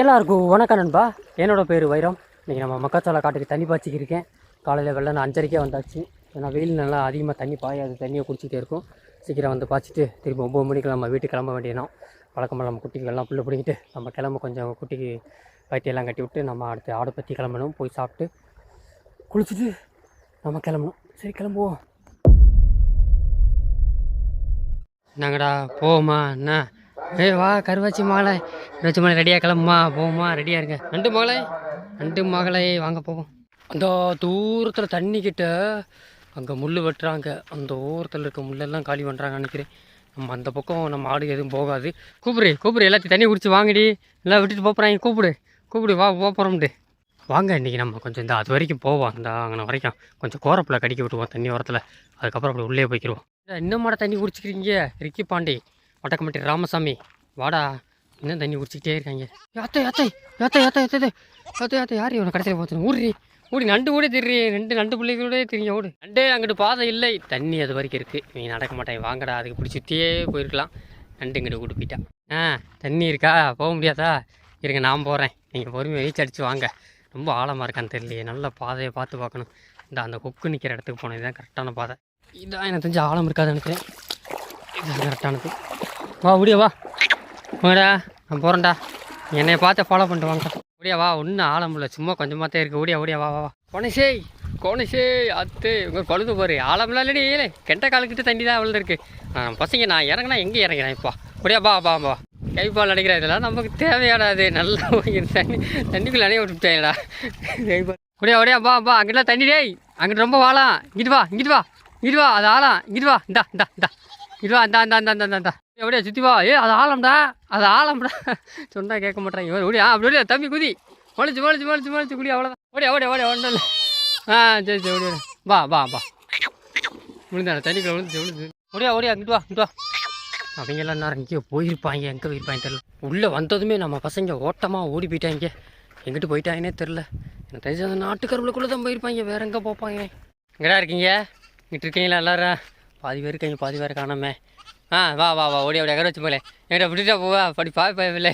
எல்லாருக்கும் வணக்கம் நண்பா. என்னோட பேர் வைரம். இன்றைக்கி நம்ம மக்காச்சோள காட்டுக்கு தண்ணி பாய்ச்சிக்கிருக்கேன் காலையில் வெள்ளம் அஞ்சரைக்கே வந்தாச்சு. ஏன்னா வெயில் நல்லா அதிகமாக தண்ணி பாயாது தண்ணியை குடிச்சிட்டே இருக்கும். சீக்கிரம் வந்து பாய்ச்சிட்டு திரும்பி ஒம்பது மணிக்கு நம்ம வீட்டுக்கு கிளம்ப வேண்டியதான் வழக்கமாக நம்ம குட்டிக்கெல்லாம் புல்லு பிடிங்கிட்டு நம்ம கிளம்ப கொஞ்சம் குட்டிக்கு வயிற்றையெல்லாம் கட்டி விட்டு நம்ம அடுத்து ஆடை பற்றி கிளம்பணும். போய் சாப்பிட்டு குளிச்சுட்டு நம்ம கிளம்பணும். சரி கிளம்புவோம். நாங்கடா போவோமா? என்ன? ஏய் வா கருவாச்சி மகளே கருவாச்சி மகளை ரெடியாக கிளம்புமா? போவோமா? ரெடியாக இருங்க. நண்டு மகளே நண்டு மகளே வாங்க போவோம். அந்த தூரத்தில் தண்ணிக்கிட்ட அங்கே முள் வெட்டுறாங்க. அந்த ஓரத்தில் இருக்க முள்ளெல்லாம் காலி பண்ணுறாங்க நினைக்கிறேன். நம்ம அந்த பக்கம் நம்ம ஆடு எதுவும் போகாது. கூப்பிடு கூப்பிடு. எல்லாத்தையும் தண்ணி குடிச்சு வாங்கடி. எல்லாம் விட்டுட்டு போகிறாங்க கூப்பிடு கூப்பிடு. வா போகிறோம்ட்டு வாங்க இன்றைக்கி நம்ம கொஞ்சம் இந்த அது வரைக்கும் போவோம். இந்த அங்கே வரைக்கும் கொஞ்சம் கோரப்பில் கடிக்க விட்டுவோம் தண்ணி ஓரத்தில். அதுக்கப்புறம் அப்படி உள்ளே போய்க்கிடுவோம் இன்னும் மாட தண்ணி குடிச்சிக்கிறீங்க? ரிக்கி பாண்டி. வடக்கமட்டி ராமசாமி. வாடா இன்னும் தண்ணி குடிச்சிக்கிட்டே இருக்காங்க? யாத்தை யாத்தை யாத்தை யாத்தை யாத்தை யாத்தை யாத்தை யார் இவனை கடைசியில் பார்த்து ஊடுறி ஓடி நண்டு கூட திரி ரெண்டு நண்டு பிள்ளைகளோட தெரியும் ஓடு. நண்டு அங்கிட்டு பாதை இல்லை. தண்ணி அது வரைக்கும் இருக்குது நீ நடக்க மாட்டேன் வாங்கடா அதுக்கு பிடிச்சி போயிருக்கலாம். நண்டு இங்கிட்டு கூட்டு போயிட்டான் ஆ தண்ணி இருக்கா? போக முடியாதா? இருங்க நான் போகிறேன் நீங்கள் பொறுமையாக நீச்சல் அடித்து வாங்க. ரொம்ப ஆழமாக இருக்கான்னு தெரியலையே. நல்ல பாதையை பார்த்து பார்க்கணும். இந்த அந்த கொக்கு நிற்கிற இடத்துக்கு போனது இதுதான் கரெக்டான பாதை. இதான் எனக்கு தெரிஞ்ச ஆழம் இருக்காது எனக்கு இதுதான் கரெக்டானது வா முடியா வா. வாடா நான் போகிறேன்டா என்னை பார்த்து ஃபாலோ பண்ணிட்டு வாங்க. ஓடியா வா ஒன்றும் ஆழம் இல்லை. சும்மா கொஞ்சமாக தான் இருக்குது ஓடியா ஓடியா வா வா வா. கோணேஷே கோணேஷே அத்து உங்கள் கொழுது பாரு. ஆழம்லாம் இல்லடி ஏலே. கெண்ட காலுக்கிட்ட தண்ணி தான் அவ்வளோ இருக்குது நான் பசங்க நான் இறங்கினா எங்கே இறங்கிறேன் இப்போ? ஓடியா பா பா பா கைப்பால் அடிக்கிற இதெல்லாம் நமக்கு தேவையாடாது நல்லா தண்ணி தண்ணிக்குள்ளே அணைய விட்டுட்டேடா கைப்பால் ஓடியா ஓடியா பா பா அங்கிட்டலாம் தண்ணி டேய். அங்கிட்டு ரொம்ப வாழாம் இங்கிட்டு வா இங்கிட்டு வா. இங்கிட்டு வா அது ஆழம். இங்கிட்டு வா. இந்தா இந்தா இந்தா. இதுவா அந்த அந்த அந்த அந்த அந்த எப்படியா சுற்றி ஏ அது ஆழம்டா. அது ஆழம்டா. சொன்னா கேட்க மாட்டாங்க இவன் ஓடியா அப்படி ஓடியா தம்பி குதி. ஒழிச்சு ஒழிச்சு ஒழிச்சு ஒழிச்சு குடி அவ்வளோதான் ஓடியா ஓடியா ஓடியா ஒன்றும் இல்லை. ஆ சரி சரி ஓடியா வா வா வா. விழுந்தான தண்ணிக்குள்ள விழுந்து விழுந்து ஓடியா ஓடியா இங்கிட்டு வா இங்கிட்டு வா. அவங்க எல்லாம் நேரம் இங்கேயோ போயிருப்பாங்க எங்கே போயிருப்பாங்க தெரில உள்ளே வந்ததுமே நம்ம பசங்க ஓட்டமாக ஓடி போயிட்டாங்க. எங்கிட்டு போயிட்டாங்கன்னே தெரில எனக்கு தெரிஞ்ச அந்த நாட்டுக்கருவுக்குள்ளே தான் போயிருப்பாங்க. வேற எங்கே போப்பாங்க? எங்கடா இருக்கீங்க? இங்கிட்டு இருக்கீங்களா எல்லாரும்? பாதி பேர் இருக்காங்க பாதி பேர் காணாமே. ஆ வா வா வா ஓடி ஓடி வச்சு போலே என்கிட்ட விட்டுட்டா போவா அப்படி பா பயவில்லை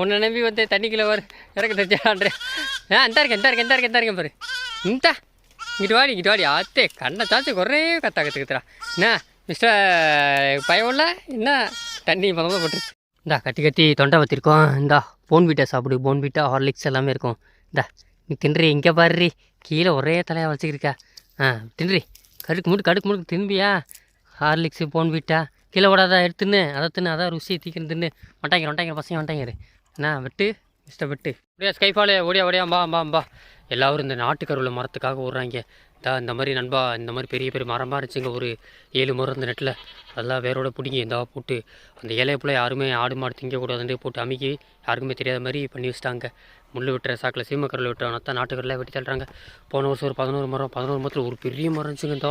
உன்னை நம்பி வந்து தண்ணிக்குள்ளே வர இறக்க தெரிஞ்சான்றேன் ஆ இந்த இருக்கேன் இந்த இருக்கேன் இந்த இருக்கேன் இந்த இருக்கேன் பாரு. இந்த இங்கிட்டு வாடி இங்கிட்டு வாடி ஆத்தே கண்ணை சாச்சு குறையே கத்தா கற்றுக்கிறா என்ன மிஸ்டர் இல்லை? என்ன தண்ணி பதமாக போட்டுருச்சு இந்தா கட்டி கட்டி தொண்டை வத்திருக்கோம். இந்தா போன்வீட்டை சாப்பிடு போன்பீட்டா ஹார்லிக்ஸ் எல்லாமே இருக்கும். இந்தா நீ தின்றி இங்கே பாரு கீழே ஒரே தலையாக வச்சுக்கிருக்கா. ஆ தின்றி கடுக்கு முடு கடுக்கு முடுக்கு திரும்பியா? ஹார்லிக்ஸு போன்வீட்டா கீழே விடாதா எடுத்துன்னு அதை தின்னு அதான் ருசி தீக்கிரம் தின்னு. வண்டாங்க வண்டாங்க பசங்க வண்டாங்க அண்ணா வெட்டு மிஸ்டர் வெட்டு. அப்படியே ஸ்கைஃபாலே ஓடியா ஓடியா பா பா பா எல்லாரும் இந்த நாட்டுக்கருவில் மரத்துக்காக ஓடுறாங்க. தா இந்த மாதிரி நண்பா இந்த மாதிரி பெரிய பெரிய மரமாக இருந்துச்சுங்க ஒரு ஏழு மரம் இந்த நெட்டில். அதெல்லாம் வேரோட பிடிங்கி இந்த போட்டு. அந்த இலையை போல் யாருமே ஆடு மாடு திங்கக்கூடாதுன்னு போட்டு அமுக்கி யாருக்குமே தெரியாத மாதிரி பண்ணி வச்சிட்டாங்க. முள் விட்டுற சாக்கில் சீமக்கரில் விட்டுற தான் நாட்டுக்கரில் வெட்டி தள்ளுறாங்க. போன வருஷம் ஒரு பதினோரு மரம் பதினோரு மரத்தில் ஒரு பெரிய மரம் இருந்துச்சுங்க இந்த.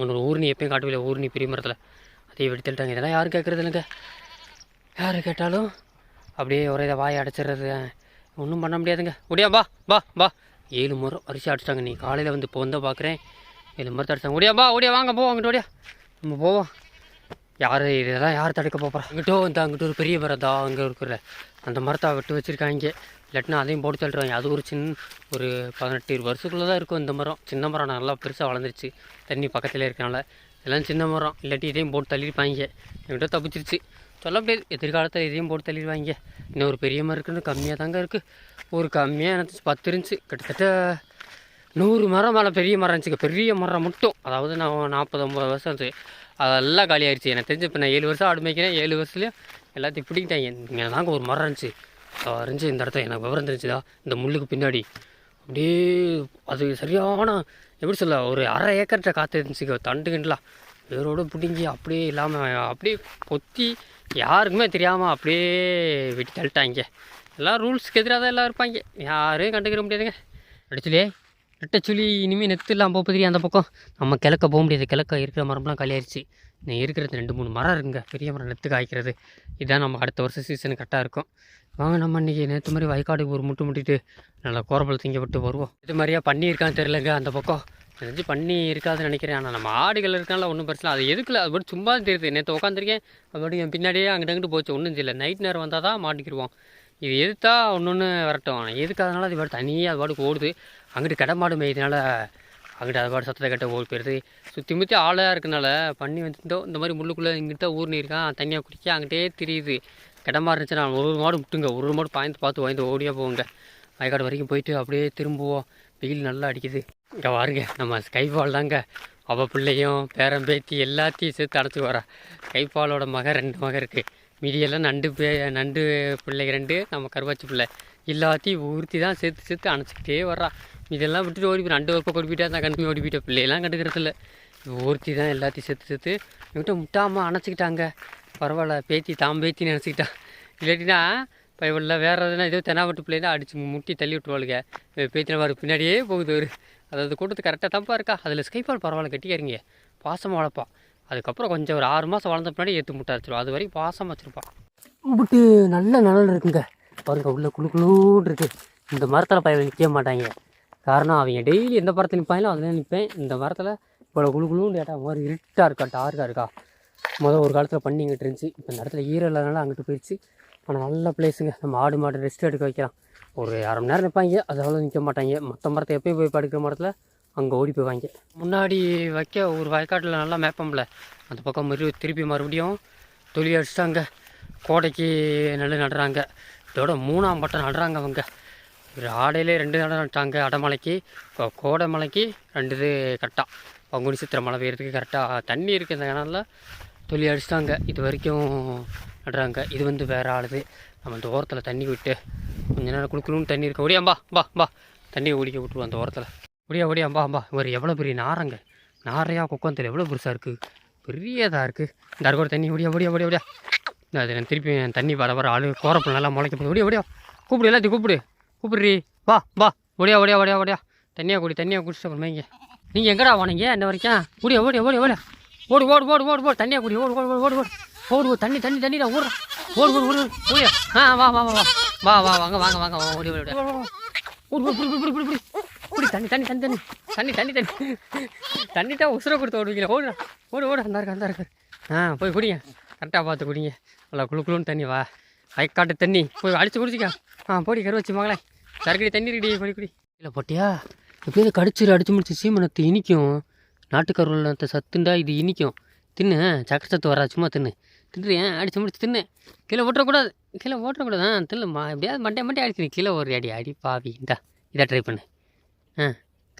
உன்னோட ஊர்னி எப்பயும் காட்டுவில்லை ஊர்னி பெரிய மரத்தில். அதையும் வெட்டி தள்ளிட்டாங்க. இதெல்லாம் யாரும் கேட்குறது இல்லைங்க யார் கேட்டாலும் அப்படியே ஒரே இதை வாயை அடைச்சிடுறது ஒன்றும் பண்ண முடியாதுங்க. முடியா பா பா பா ஏழு முறை அரிசி அடிச்சிட்டாங்க. நீ காலையில் வந்து இப்போ வந்தால் பார்க்குறேன் ஏழு முறை அடிச்சாங்க. ஓடியா பா ஓடியா வாங்க போவோம் அங்கிட்ட ஓடியா. நம்ம போவோம். யார் இதெல்லாம் யார் தடுக்க போகிறா அங்கிட்டோ இந்த அங்கிட்ட ஒரு பெரிய மரத்தா அங்கே இருக்கிற அந்த மரத்தை விட்டு வச்சுருக்காங்க இல்லாட்டினா அதையும் போட்டு தள்ளுறாங்க. அது ஒரு சின்ன ஒரு பதினெட்டு வருஷத்துக்குள்ளே தான் இருக்கும் இந்த மரம். சின்ன மரம் நல்லா பெருசாக வளர்ந்துருச்சு. தண்ணி பக்கத்தில் இருக்கனால. எல்லாம் சின்ன மரம். இல்லாட்டி இதையும் போட்டு தள்ளியிருப்பாங்க. என்கிட்ட தப்பிச்சிருச்சு. சொல்ல முடியாது எதிர்காலத்தில் இதையும் போட்டு தள்ளிடுவாங்க. இன்னும் ஒரு பெரிய மரம் இருக்குன்னு கம்மியாக தாங்க இருக்குது ஒரு கம்மியாக எனக்கு பத்து இருந்துச்சு. கிட்டத்தட்ட நூறு மரம் மேலே பெரிய மரம் இருந்துச்சுங்க. பெரிய மரம் மட்டும். அதாவது நான் நாற்பது ஐம்பது வருஷம் இருந்துச்சு. அதெல்லாம் காலி ஆயிடுச்சு எனக்கு தெரிஞ்சு இப்போ நான் ஏழு வருஷம் ஆடு மேய்க்கிறேன். ஏழு வருஷத்துலேயும் எல்லாத்தையும் பிடிக்கிட்டாங்க இங்கே தாங்க ஒரு மரம் இருந்துச்சு. இருந்துச்சு இந்த இடத்துல. எனக்கு விவரம் தெரிஞ்சுதா? இந்த முள்ளுக்கு பின்னாடி. அப்படியே அது சரியான எப்படி சொல்ல ஒரு அரை ஏக்கர்கிட்ட காற்று இருந்துச்சுங்க. தண்டு கிண்டலாம். வேரோடு பிடுங்கி அப்படியே இல்லாமல் அப்படியே கொத்தி யாருக்குமே தெரியாமல் அப்படியே வெட்டி தள்ளிட்டாங்க. எல்லாம் ரூல்ஸ்க்கு எதிராக தான் எல்லாம் இருப்பாங்க. யாரையும் கண்டுக்கிற முடியாதுங்க. அடிச்சுலே ரெட்டச்சுளி இனிமேல் நெத்து இல்லாமல் போக தெரியும் அந்த பக்கம். நம்ம கிழக்க போக முடியாது. கிழக்க இருக்கிற மரம்லாம் காலியாயிருச்சு. இன்னும் இருக்கிறது ரெண்டு மூணு மரம் இருக்குங்க. பெரிய மரம் நெத்து காய்க்கிறது. இதுதான் நம்ம அடுத்த வருஷம் சீசன் கரெக்டாக இருக்கும். வாங்க நம்ம இன்றைக்கி நேற்று மாதிரி வயக்காடுக்கு ஒரு முட்டு முட்டிட்டு நல்லா கோரப்பல் திங்க விட்டு வருவோம். இது மாதிரியா பண்ணியிருக்கான்னு தெரிலங்க அந்த பக்கம். தெரிஞ்சு பண்ணி இருக்காதுன்னு நினைக்கிறேன். ஆனால் நம்ம ஆடுகள் இருக்கனால ஒன்றும் பிரச்சனை இல்லை. அது எதுக்குல? அது மட்டும் சும்மா தெரியுது. நேற்று உட்காந்துருக்கேன் அது மட்டும் என் பின்னாடியே அங்கிட்ட அங்கிட்டு போச்சு. ஒன்றும் தெரியல நைட் நேரம் வந்தால் தான் மாட்டிக்கிடுவோம் இது எதுத்தா ஒன்று ஒன்று வரட்டும். எதுக்கு அதனால அது பாடு தனியாக அது பாட்டுக்கு ஓடுது. அங்கிட்டு கடமாடு மேய்தனால அங்கிட்டு அது பாட்டு சத்தத்தை கட்ட ஓடி போயிடுது. சுற்றி முற்றி ஆளாக இருக்கனால பண்ணி வந்துட்டோம் இந்த மாதிரி முள்ளுக்குள்ளே இங்கிட்ட ஊர்னு இருக்கான் தனியாக குடிக்க அங்கிட்டே தெரியுது. கிடமா இருந்துச்சுன்னா ஒரு ஒரு மாடு விட்டுங்க ஒரு ஒரு மாடு பாய்ந்து பார்த்து வாய்ந்து ஓடியாக போவோங்க வயக்காடு வரைக்கும் போயிட்டு அப்படியே திரும்புவோம். வெயில் நல்லா அடிக்குது. இங்கே பாருங்க நம்ம ஸ்கைஃபால் தாங்க. அவள் பிள்ளையும் பேரன் பேத்தி எல்லாத்தையும் சேர்த்து அடைச்சி வரா. கைப்பாலோட மக ரெண்டு மக இருக்குது மீதியெல்லாம் நண்டு பே நண்டு பிள்ளைங்க ரெண்டு நம்ம கருவாச்சி பிள்ளை. எல்லாத்தையும் ஊர்த்தி தான் சேர்த்து சேர்த்து அணைச்சிக்கிட்டே வர்றா. இதெல்லாம் விட்டுட்டு ஓடி போய் ரெண்டு ஒர்க்கை ஓடிப்பிட்டா தான் நான் கண்டு ஓடி போயிட்ட பிள்ளையெல்லாம் கண்டுக்கிறது இல்லை. ஊர்த்தி தான் எல்லாத்தையும் சேர்த்து சேர்த்து இவன்கிட்ட முட்டாமல் அணைச்சிக்கிட்டாங்க. பரவாயில்ல பேத்தி தான் பேத்தின்னு நினச்சிக்கிட்டா. இல்லாட்டினா இப்போ இவ்வளோ வேறு எதுனா ஏதோ தெனாவட்டு பிள்ளைனா அடிச்சு முட்டி தள்ளி விட்டுருவாளுங்க. பேத்தின பாரு பின்னாடியே போகுது ஒரு அதாவது கூட்டத்து கரெக்டாக தப்பாக இருக்கா? அதில் ஸ்கைபால் பரவாயில்ல கட்டிக்காரிங்க பாசமாக வளர்ப்பா அதுக்கப்புறம் கொஞ்சம் ஒரு ஆறு மாதம் வளர்ந்த பின்னாடி ஏற்று முட்டை அது வரைக்கும் பாசமாக வச்சுருப்பான். கும்பிட்டு நல்ல நிழல் இருக்குங்க. பாருங்க உள்ளே குழு குழுன்னு இந்த மரத்தில் பயிர் நிற்க மாட்டாங்க. காரணம் அவங்க டெய்லி எந்த மரத்தில் நிற்பாங்களோ அதில் நிற்பேன் இந்த மரத்தில் இவ்வளோ குழு குழுன்னு கேட்டால் மாதிரி இருட்டாக இருக்கா டார்க்காக இருக்கா? முதல் ஒரு காலத்தில் பண்ணி இங்கிட்டு இருந்துச்சு. இப்போ இந்த இடத்துல ஈரம் இல்லாதனால அங்கிட்டு போயிடுச்சு ஆனால் நல்ல பிளேஸுங்க நம்ம ஆடு மாடு ரெஸ்ட் எடுக்க வைக்கலாம். ஒரு அரை மணி நேரம் நிற்பாங்க. அது அவ்வளோ நிற்க மாட்டாங்க. மற்ற மரத்தை எப்பயும் போய் படுக்கிற மரத்தில் அங்கே ஓடி போவாங்க முன்னாடி வைக்க ஒரு வயக்காட்டில் நல்லா மேப்பம்ல அந்த பக்கம் மறு திருப்பி மறுபடியும் தொழில் அடிச்சிட்டாங்க. கோடைக்கு நெல் நடுறாங்க. இதோட மூணாம் பட்டம் நடுறாங்க அவங்க. ஒரு ஆடையிலே ரெண்டு நடம் நட்டாங்க. அடமலைக்கு கோடை மலைக்கு ரெண்டு இது கரெக்டாக பங்குனி சித்திரை மழை பெய்யறதுக்கு கரெக்டாக தண்ணி இருக்குது இந்த கிணறுல தொழில் அடிச்சிட்டாங்க. இது வரைக்கும் நடுறாங்க. இது வந்து வேறு ஆளுது. நம்ம இந்த ஓரத்தில் தண்ணி விட்டு கொஞ்ச நேரம் குளுக்குளுன்னு தண்ணி இருக்க ஓடியாம்பா பா பா தண்ணியை ஓடிக்க விட்டுருவோம் அந்த ஓரத்தில். ஒடியா ஒடியாம்பா அம்பா இவர் எவ்வளோ பெரிய நாரங்க? நாரையா குக்கத்தில் எவ்வளோ பெருசாக இருக்குது பெரியதாக இருக்குது இந்த கூட தண்ணி ஒடியா ஒடியா ஒடியா ஒடியா அது நான் திருப்பி தண்ணி வர வர ஆளு கோரப்பில் நல்லா முளைக்க போகுது. ஒடியா ஒடியா கூப்பிடு எல்லாத்தையும் கூப்பிடு. கூப்பிடுறி. வா வா. ஒடியா ஓடியா ஓடியா ஒடியா தண்ணியாக குடி தண்ணியாக குடிச்சிட்டு அப்புறமேங்க நீங்கள் எங்கடா வானீங்க இந்த வரைக்கும்? ஓடியா ஓடியா ஓடியா ஓடியா. ஓடு ஓடு ஓடு ஓடு ஓடு. தண்ணியாக குடி ஓடு ஓடு ஓடு ஓடு. ஓடு தண்ணி தண்ணி தண்ணி ஓடு ஓடு ஓடு ஓடு. ஓடியா ஆ வா வா வா வா. வா வா வாங்க வாங்க வாங்க வா ஓடி ஓடி ஓடி. ஓடு புடி புடி புடி புடி புடி. தண்ணி தண்ணி தண்ணி தண்ணி தண்ணி. தண்ணி தண்ணி தண்ணி. தான் உசுரை கொடுத்து ஓடுவீங்களா. ஓடு ஓடு ஓடு அந்த இருக்கு அந்த இருக்கு. ஆ போய் குடிங்க. கரெக்டாக பார்த்து குடிங்க. நல்லா குளு குளுன்னு தண்ணி வா. வயக்காட்டு தண்ணி. போய் அடிச்சு குடிச்சிக்க. ஆ போடி கரு வச்சு மகளே. சரக்கடி தண்ணி ரெடி. போடி குடி. இல்லை போட்டியா? எப்படியாவது கடிச்சிரு அடிச்சு முடிச்சு சீமனத்தை இனிக்கும். நாட்டுக்கருவலத்தை சத்துண்டா இது இனிக்கும். தின்னு சக்கரை சத்து வரா சும்மா தின்னு. தின்றியன் அடிச்சு முடிச்சு தின்னு. கீழே ஓட்டக்கூடாது. கீழே ஓட்டக்கூடாது. ஆ தில்லுமா எப்படியாவது மண்டே மண்டே அடிச்சு கீழே ஒரு அடி அடி பாவி. இந்தா இதை ட்ரை பண்ணு. ஆ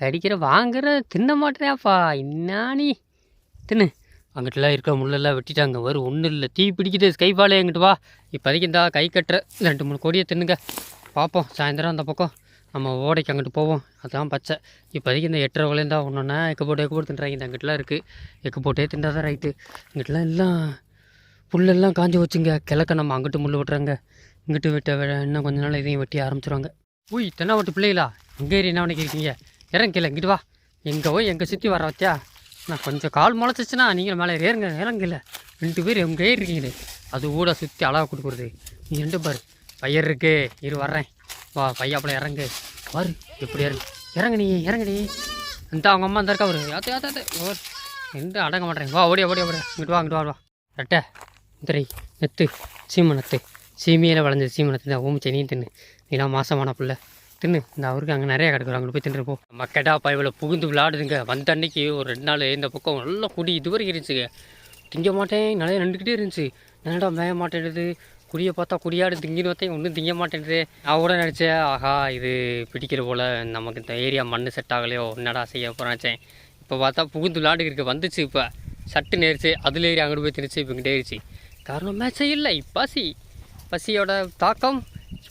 கடிக்கிற வாங்குற தின்ன மாட்டேறியாப்பா இன்னானி தின்னு. அங்கிட்டலாம் இருக்க முள்ளெல்லாம் வெட்டிட்டாங்க. வரும் ஒன்றும் இல்லை. தீ பிடிக்குது. ஸ்கைபாலே எங்கிட்டு வா. இப்போதைக்கு இந்தா கை கட்டுற. ரெண்டு மூணு கொடியை தின்னுங்க. பார்ப்போம் சாயந்தரம் அந்த பக்கம். நம்ம ஓடைக்கு அங்கிட்டு போவோம். அதான் பச்சை. இப்போதைக்கு இந்த எட்டரை விளைந்தா ஒன்றுன்னா எக்கு போட்டு எக்கு போட்டு தின்றாங்க. இந்த அங்கிட்டலாம் இருக்குது எக்கு போட்டே தின்றா தான் ரைட்டு இங்கிட்டலாம் எல்லாம் புல்லெல்லாம் காஞ்சி வச்சுங்க கிழக்க நம்ம அங்கிட்டு முள் விட்டுறாங்க. இங்கிட்டு வெட்ட இன்னும் கொஞ்ச நாள் இதையும் வெட்டி ஆரம்பிச்சிருவாங்க. உய் தென்னாவட்டு பிள்ளைகளா? எங்கே ஏறி என்ன பண்ணிக்கிறீங்க இறங்க கீழே இங்கிட்டு வா. எங்கே போய் எங்கே சுற்றி வர வச்சா நான் கொஞ்சம் கால் முளைச்சிச்சுன்னா நீங்கள் மேலே ஏறுங்க இறங்கல ரெண்டு பேர் எங்கே ஏறி இருக்கீங்களே அது ஊட சுற்றி அழகாக கொடுக்குறது நீ ரெண்டு பாரு. பையர் இருக்கு. இரு வர்றேன். வா பையாப்பில் இறங்கு. பாரு எப்படி இறங்கு. இறங்க நீ இறங்க நீ. இந்த அவங்க அம்மா இந்த இருக்கா ஒரு யாத்த யாத்த. ஓர் எந்த அடங்க மாட்டேன் வா ஓடியா ஓடியா ஓடியா இங்கிட்டு வா இங்கிட்டு வா வா. ரெட்டை. முதிரை நெத்து சீமனத்து சீமையில் விளைஞ்ச சீமனத்து தான் ஓம் செனியும் தின்னு. நீலாம் மாசமான பிள்ளை. தின்னு. இந்த அவருக்கு அங்கே நிறையா கிடக்குறோம் அங்கே போய் தின்னுருப்போம் போ மக்கட்டா பைவில் புகுந்து விளாடுதுங்க. வந்த அன்னைக்கு ஒரு ரெண்டு நாள் இந்த பக்கம் நல்லா குடி இது வரைக்கும் இருந்துச்சுங்க. திங்க மாட்டேன். நிறைய நின்றுக்கிட்டே இருந்துச்சு. என்னடா மேய மாட்டேன்றது குடியை பார்த்தா குடியாடு திங்கின்னு பார்த்தேன் ஒன்றும் திங்க மாட்டேன்றது நான் கூட நினச்சேன் ஆஹா இது பிடிக்கிற போல். நமக்கு இந்த ஏரியா மண் செட் ஆகலையோ. என்னடா செய்ய நினச்சேன். இப்போ பார்த்தா புகுந்து விளாண்டுக்கு வந்துச்சு இப்போ. சட்டு நேரிச்சு. அதில் ஏறி அங்கிட்டு போய் திணிச்சு இப்போ இங்கிட்டே இருச்சு காரணம் மேட்சே இல்லை. பசி. பசியோட தாக்கம்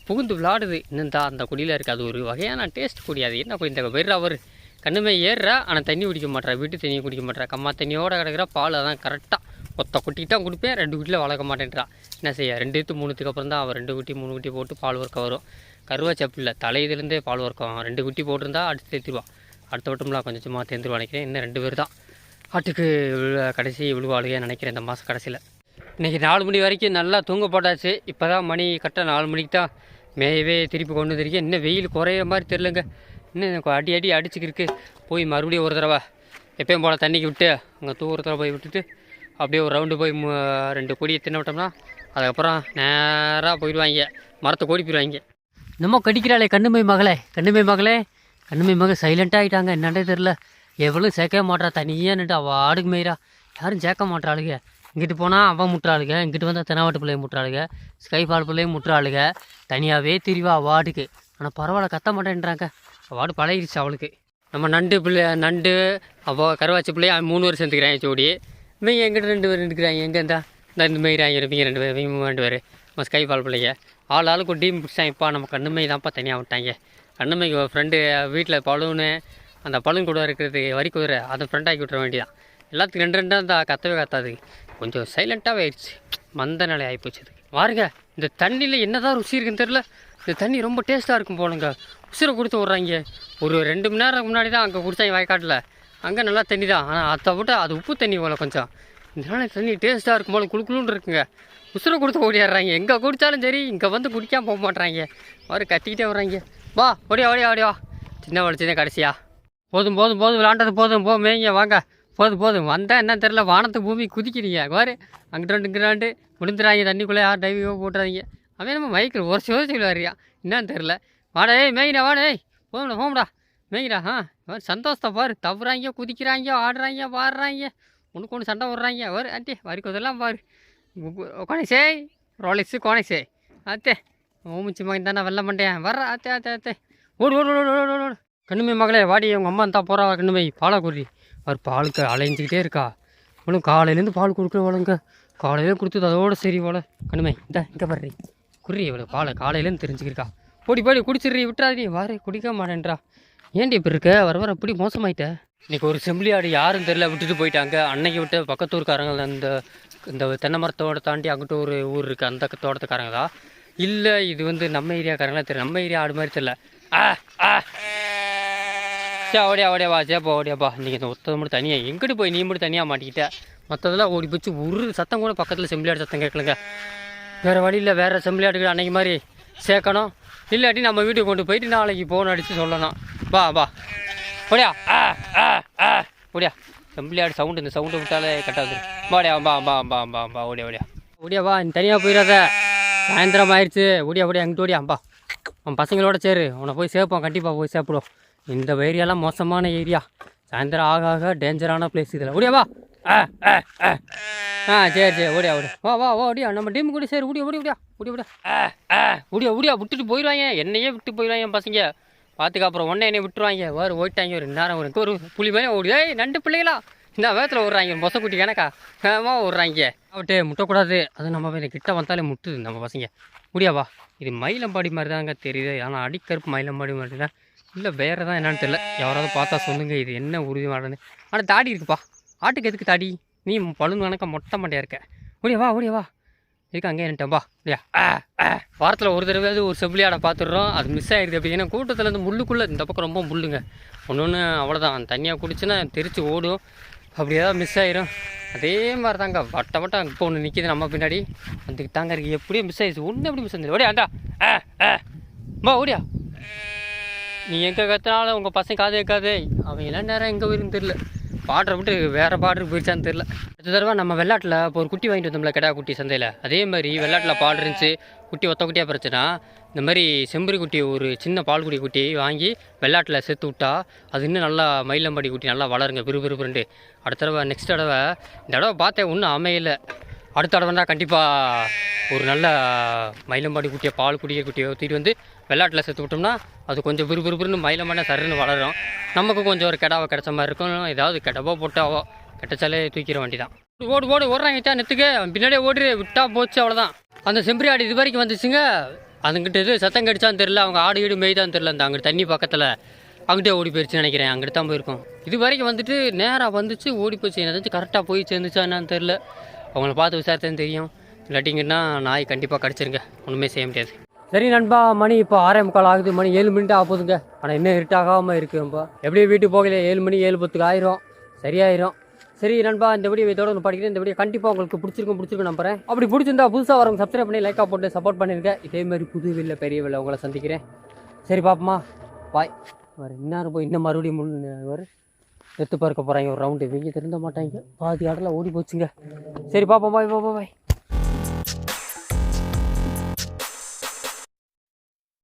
புகுந்து விளாடுது. இன்னும் அந்த குடியில் இருக்குது அது ஒரு வகையான டேஸ்ட் குடி. அது என்ன குடி? இந்த வெறும் அவர் கண்ணுமே ஏறுறா ஆனால் தண்ணி குடிக்க மாட்டேறா வீட்டு தண்ணியும் குடிக்க மாட்டேறா கம்மா தண்ணியோட கிடக்குற பால் அதான் கரெக்டாக ஒத்த குட்டிக்கு தான் கொடுப்பேன். ரெண்டு குட்டியில் வளர்க்க மாட்டேன்றா. என்ன செய்ய? ரெண்டு மூணுத்துக்கு அப்புறம் தான் அவன் ரெண்டு குட்டி மூணு குட்டி போட்டு பால் ஒர்க்க வரும். கருவா இல்லை. தலையிலேருந்தே பால் வர்க்கம் ரெண்டு குட்டி போட்டிருந்தா அடுத்து தேத்திடுவா அடுத்த வட்டம்லாம் கொஞ்சம் சும்மா தேர்ந்துருவா நினைக்கிறேன். இன்னும் ரெண்டு பேர் தான். ஆட்டுக்கு விழு- கடைசி விழுவாளுகே நினைக்கிறேன் இந்த மாதம் கடைசியில். இன்றைக்கி நாலு மணி வரைக்கும் நல்லா தூங்க போட்டாச்சு. இப்போ தான் மணி கரெக்டாக நாலு மணிக்கு தான் மேயவே திருப்பி கொண்டு வந்திருக்கேன். இன்னும் வெயில் குறைய மாதிரி தெரிலங்க இன்னும் அடி அடி அடிச்சுக்கிருக்கு போய் மறுபடியும் ஒரு தடவை எப்பயும் போல் தண்ணிக்கு விட்டு அங்கே தூரத்தில் போய் விட்டுட்டு அப்படியே ஒரு ரவுண்டு போய் ரெண்டு கொடியை தின்ன விட்டோம்னா அதுக்கப்புறம் நேராக போயிடுவாங்க. மரத்தை கோடி போயிடுவாங்க. நம்ம கடிக்கிறாளே கண்ணுமை மகளே கண்ணுமை மகளே. கண்ணுமை மகள் சைலண்ட்டாக ஆகிட்டாங்க என்னென்னே தெரில எவ்வளோ சேர்க்கவே மாட்றா. தனியாக நின்று அவள் ஆடுக்கு மேயிறா. யாரும் சேர்க்க மாட்டாளுங்க இங்கிட்டு போனால் அவன் முட்டுறாளுங்க இங்கிட்டு வந்தால் தெனாவட்டு பிள்ளைய முட்டுறாளுங்க ஸ்கைஃபால் பிள்ளையும் முட்டுறாளுங்க தனியாகவே திரிவா வார்டுக்கு. ஆனால் பரவாயில்ல கத்த மாட்டேன்றாங்க. வார்டு பழகிடுச்சு அவளுக்கு. நம்ம நண்டு பிள்ளை நண்டு அவள் கருவாச்சி பிள்ளைய மூணு பேர் சேர்ந்துக்கிறாங்க ஜோடி. இவங்க எங்கிட்ட ரெண்டு பேர் இருக்கிறாங்க எங்கே இருந்தா இந்த இந்த மாரி இருப்பீங்க ரெண்டு பேர் இவங்க ரெண்டு பேர். நம்ம ஸ்கை பால் பிள்ளைங்க ஆள் ஆளுக்கு ஒரு டீம் பிடிச்சாங்க இப்போ நம்ம கண்ணுமை தான்ப்பா தனியாக விட்டாங்க. கண்ணுமைக்கு ஃப்ரெண்டு வீட்டில் பழுன்னு அந்த பழுன் கூட இருக்கிறது வரி குதிரை அதை ஃப்ரெண்டாக்கி விட்டுற வேண்டியதான் எல்லாத்துக்கும் ரெண்டு ரெண்டாக இருந்தால் கத்தவே கத்தாது. கொஞ்சம் சைலண்ட்டாகவே ஆயிடுச்சு. மந்த நிலை ஆகிப்போச்சு அது பாருங்க இந்த தண்ணியில் என்னதான் ருசி இருக்குன்னு தெரில இந்த தண்ணி ரொம்ப டேஸ்ட்டாக இருக்கும் போலுங்க. உசுரை கொடுத்து விட்றாங்க. ஒரு ரெண்டு மணி நேரம் முன்னாடி தான் அங்கே குடித்தாங்க வயக்காட்டில். அங்கே நல்லா தண்ணி தான் ஆனால் அதை விட்டு அது உப்பு தண்ணி போல கொஞ்சம். இதனால் தண்ணி டேஸ்ட்டாக இருக்கும் போல குளு இருக்குங்க. உசுரை கொடுத்து ஓடிடுறாங்க எங்கே குடித்தாலும் சரி இங்கே வந்து குடிக்காமல் போக மாட்றாங்க. மாதிரி கத்திக்கிட்டே வர்றாங்க. வா ஓடியா ஓடியா ஓடியா. சின்ன வளர்ச்சி கடைசியா. போதும் போதும் போதும். விளாண்டது போதும். போ மேய்ங்க வாங்க. போதும் போதும் வந்தால் என்ன தெரில வானத்து பூமி குதிக்கிறீங்க. பாரு. அங்கிட்டு ரெண்டு இங்கிட்டு விழுந்துறாங்க தண்ணிக்குள்ளே யார் டைவிங்கோ போட்டுறாங்க அவன் நம்ம மைக்கில் ஒரு சிவ சொல்லுவாரியா என்னன்னு தெரில வாடா ஏய் மேய்டா வாடா ஏய். போங்கடா போங்கடா. மேய்டா ஆ. சந்தோஷத்தை பாரு. தவறாங்க குதிக்கிறாங்க ஆடுறாங்க பாடுறாங்க ஒன்றுக்கு ஒன்று சண்டை விட்றாங்க பாரு ஆண்டி வரிக்கோதெல்லாம் பாரு. கொனைசே ரோலிக்ஸு கொனைசே அத்தே ஓமிச்சு மகன் தானே வெள்ள மண்டேன் வர்ற அத்தே அத்தே அத்தே ஓடு ஓடு ஓடு ஓடு ஓடு கண்ணுமை மகளே வாடி உங்கள் அம்மா தான் போகிறா கண்ணுமை. பாலை குறி. அவர் பாலுக்கு அலைஞ்சிக்கிட்டே இருக்கா. இவனும் காலையிலேருந்து பால் கொடுக்குறவளுங்க. காலையில் கொடுத்தது அதோட சரி போல. கண்ணுமே இந்த இங்கே பாரு. குறி இவளு பாலை காலையிலேருந்து தெரிஞ்சுக்கிருக்கா. போடி போடி குடிச்சிடுறி விட்டுறாதீ. வாரு குடிக்க மாட்டேன்றா. ஏன்டி இப்படி இருக்க? வர வர இப்படி மோசமாயிட்ட. இன்னைக்கு ஒரு செம்பிளி ஆடு யாரும் தெரியல விட்டுட்டு போயிட்டாங்க. அன்னைக்கு விட்டு பக்கத்தூர்காரங்க அந்த இந்த தென்னை மரத்தோட தாண்டி அங்கிட்ட ஒரு ஊர் இருக்குது அந்த தோட்டத்துக்காரங்க தான் இல்லை இது வந்து நம்ம ஏரியாக்காரங்களா தெரியல. நம்ம ஏரியா ஆடு மாதிரி தெரியல. ஆ ஆ. சே ஓடியா ஓடியா வா சேப்பா ஓடியாப்பா இன்றைக்கி இந்த ஒத்தது மட்டும் தனியாக எங்கிட்டு போய் நீ மட்டும் தனியாக மாட்டிக்கிட்ட? மற்றதெல்லாம் ஓடி போச்சு ஒரு சத்தம் கூட பக்கத்தில் செம்பிளியாடு சத்தம் கேட்கலங்க. வேறு வழியில் வேறு செம்பிளியாடுகள் அன்னைக்கு மாதிரி சேர்க்கணும். இல்லாட்டி நம்ம வீட்டுக்கு கொண்டு போயிட்டு நாளைக்கு ஃபோன் அடித்து சொல்லணும். வா வா. ஓடியா? ஆ ஆ ஆ. ஓடியா? செம்பிளியாடு சவுண்டு இந்த சவுண்டு விட்டாலே கட்டாது வாடியா பா பா பா பா பா ஓடியா ஓடியா. ஓடியா வா நீ தனியாக போயிடாத. சாயந்தரம் ஆயிடுச்சு ஓடியா ஓடியா அங்கிட்டு ஓடியா? பா அவன் பசங்களோட சேரு. உன்னை போய் சேர்ப்போம் கண்டிப்பாக போய் சேர்ப்பிடும் இந்த ஏரியாலாம் மோசமான ஏரியா. சாயந்தரம் ஆக ஆக டேஞ்சரான பிளேஸ் இதில். ஓடியா வா. ஆ ஆ ஆ. ஆ சரி சரி ஓடியா ஓடியா வா வா வா ஓடியா. நம்ம டீம் கூட சரி. ஓடியா ஓடி ஓடியா. ஓடி ஓடியா. ஆ ஆ. ஓடியா ஓடியா. விட்டுட்டு போயிடுவாங்க. என்னையே விட்டு போயிடுவாங்க பசங்க. பார்த்துக்க அப்புறம் ஒன்றே என்னை விட்டுருவாங்க. வேறு ஓடிட்டாங்க ஒரு நேரம் ஒரு ஒரு புலி மாதிரி ஓடி. ஏய் நண்டு பிள்ளைகளா? இந்த வேகத்தில் விட்றாங்க மொசக்குட்டி கணக்கா. வேகமாக விட்றாங்க அவட்டே முட்டக்கூடாது. அது நம்ம போய் கிட்ட வந்தாலே முட்டுது நம்ம பசங்க. முடியாவா இது மயிலம்பாடி மாதிரி தாங்க தெரியுது. ஆனால் அடிக்கருப்பு மயிலம்பாடி மாதிரி தான் இல்லை வேறு தான் என்னென்னு தெரியல. யாராவது பார்த்தா சொல்லுங்க இது என்ன உறுதி ஆனால் தாடி இருக்குப்பா. ஆட்டுக்கு எதுக்கு தாடி? நீ பழுந்து கணக்க மொட்டை மாட்டியா இருக்க. ஓடியா வா ஓடியா வா. இருக்கு அங்கே என்னட்டேன்பா இல்லையா ஆ ஆ. வாரத்தில் ஒரு தடவையாவது ஒரு செவிலியாடை பார்த்துடுறோம். அது மிஸ் ஆகிடுது அப்படி ஏன்னா கூட்டத்தில் இருந்து முள்ளுக்குள்ளே இந்த பக்கம் ரொம்ப முள்ளுங்க. ஒன்று ஒன்று அவ்வளோதான் தண்ணியாக குடிச்சுன்னா தெரிச்சு ஓடும். அப்படி ஏதாவது மிஸ் ஆயிரும். அதே மாதிரி தாங்க வட்ட வட்டம் இப்போ ஒன்று நிற்கிது நம்ம பின்னாடி. வந்துக்கிட்டாங்க தாங்க இருக்கு. எப்படியும் மிஸ் ஆயிடுச்சு. ஒன்று எப்படி மிஸ் ஆகுது ஓடியா ஆண்டா ஆ ஆ. ஓடியா. நீ எங்கே கத்துனாலும் உங்கள் பசங்க காது கேட்காதே. அவன் எல்லாம் நேரம் எங்கே போயிருந்து தெரில பாடுற விட்டு வேறு பாடுறதுக்கு போயிடுச்சான்னு தெரில அடுத்த தடவை நம்ம வெள்ளாட்டில் இப்போ ஒரு குட்டி வாங்கிட்டு வந்தோம்ல கிடா குட்டி சந்தையில். அதே மாதிரி வெள்ளாட்டில் பால் இருந்துச்சு. குட்டி ஒத்த குட்டியாக பிரச்சனை இந்த மாதிரி செம்பரி குட்டி ஒரு சின்ன பால்குடி குட்டி வாங்கி வெள்ளாட்டில் சேர்த்து விட்டா அது இன்னும் நல்லா மயிலம்பாடி குட்டி நல்லா வளருங்க விறுவிறுப்புண்டு அடுத்த தடவை நெக்ஸ்ட் தடவை இந்த தடவை பார்த்தேன் ஒன்றும் அமையலை. அடுத்த தடவைனா கண்டிப்பாக ஒரு நல்ல மயிலம்பாடி குட்டியை பால் குடிக்கிற குட்டியை ஊற்றிட்டு வந்து வெள்ளாட்டில் சேர்த்து விட்டோம்னா அது கொஞ்சம் விறுவிறுப்புன்னு மயிலம்பாடி சருன்னு வளரும். நமக்கு கொஞ்சம் ஒரு கிடாவை கிடச்ச மாதிரி இருக்கும். ஏதாவது கிடவோ போட்டாவோ கெட்டச்சாலே தூக்கிற வண்டி தான் ஓடு ஓடு ஓடுறாங்க நெத்துக்கு. பின்னாடியே ஓடி விட்டா போச்சு அவ்வளோதான் அந்த செம்பரி ஆடு இது வரைக்கும் வந்துச்சுங்க. அதுங்கிட்ட இது சத்தம் கடிச்சான்னு தெரில அவங்க ஆடு ஈடு மேய்தான்னு தெரில அந்த அங்கிட்டு தண்ணி பக்கத்தில் அங்கிட்டே ஓடி போயிடுச்சுன்னு நினைக்கிறேன். அங்கிட்டு தான் போயிருக்கோம். இது வரைக்கும் வந்துட்டு நேராக வந்துச்சு ஓடி போச்சு. ஏதாச்சும் கரெக்டாக போய் சேர்ந்துச்சா என்னன்னு தெரில அவங்கள பார்த்து விசாரித்தேன்னு தெரியும். இல்லாட்டிங்கன்னா நாய் கண்டிப்பாக கிடச்சிருங்க. ஒன்றுமே செய்ய முடியாது. சரி நண்பா மணி இப்போ ஆறே முக்கால் ஆகுது. மணி ஏழு மணிட்டு ஆக போகுதுங்க. ஆனால் இன்னும் இருட்டாகாமல் இருக்குது நண்பா எப்படியும் வீட்டுக்கு போகல ஏழு மணி ஏழு பத்துக்கு ஆயிரும். சரியாயிரும். சரி நண்பா இந்த வீடியோ இதோட ஒன்று படிக்கிறேன். இந்த வீடியோ கண்டிப்பாக உங்களுக்கு பிடிச்சிருக்கும் பிடிச்சிருக்கும் நம்புறேன். அப்படி பிடிச்சிருந்தா புதுசாக வரவங்க சப்ஸ்கிரைப் பண்ணி லைக்காக போட்டு சப்போர்ட் பண்ணிருக்கேன் இதே மாதிரி புது வெளில பெரிய வெளில உங்களை சந்திக்கிறேன். சரி பாப்பமா. பாய் வர இன்னார் போய் இன்னும் மறுபடியும் முன்னு வரு எடுத்து பார்க்க போகிறாங்க ஒரு ரவுண்டு இவங்க திருந்த மாட்டாங்க. பாதி ஆடலாம் ஓடி போச்சுங்க. சரி பாப்போம். பாய் பாப்பா பாய்.